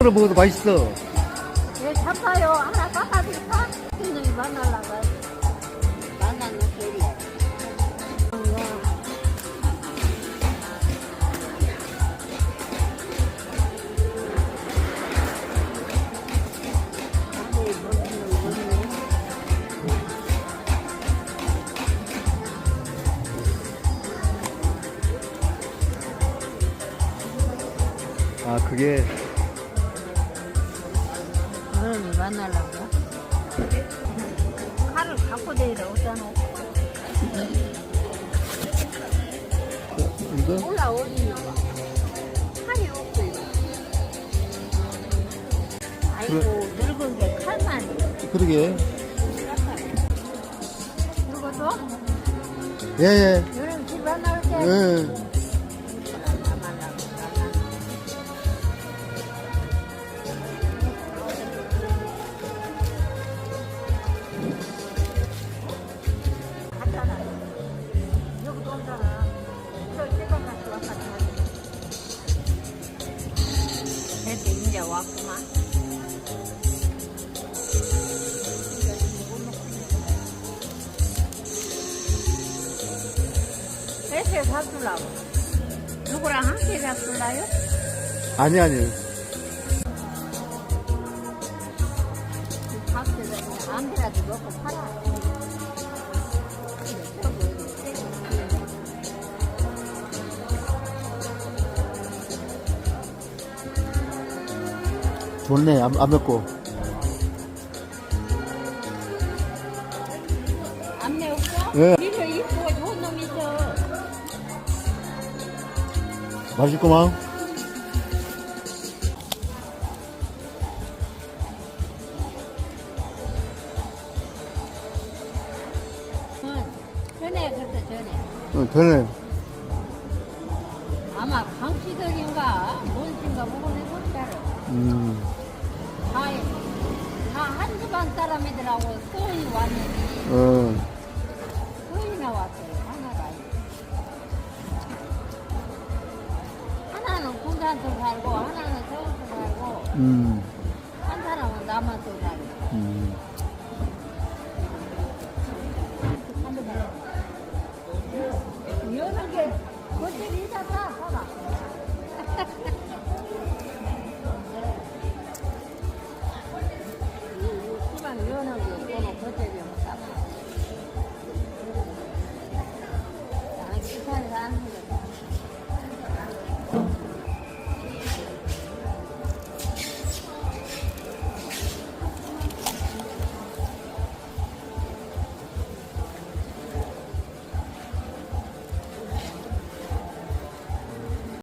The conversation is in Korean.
으로 먹어도 맛있어. 예, 잡아요. 하나 깎아드릴까? 이놈이 만나려고. 만나는 소리야. 아, 그게 만나려고. 칼을 갖고 다니라 없잖아. 이거? 올라오니 칼이 없어요. 아이고, 늙은 게 칼만. 그러게. 늙어도? 예, 예. 이놈 집안 나올 때. 예. 그때 이제 왔구만. 배세 사주려고. 누구랑 함께 잡술라요? 아니, 아니. 밥에다 아무데라도 넣고 팔아. 좋네, 안, 안 맵고. 안 매웠어? 예. 이거 이쁘고 좋은 놈 있어. 맛있구만. 응. 전에 그랬어 전에. 응, 되네. 아마 강치덕인가 뭔지인가 모르겠어 잘. 음. 다, 다한 집안 사람이더라고 서희 왔는데 어. 서희나 왔어요 하나가 아니고. 하나는 군산서 살고 하나는 서울서 살고 음. 한 사람은 남한서 살고 음. 여는 게 그들이 이다 다 사다 બનાવજો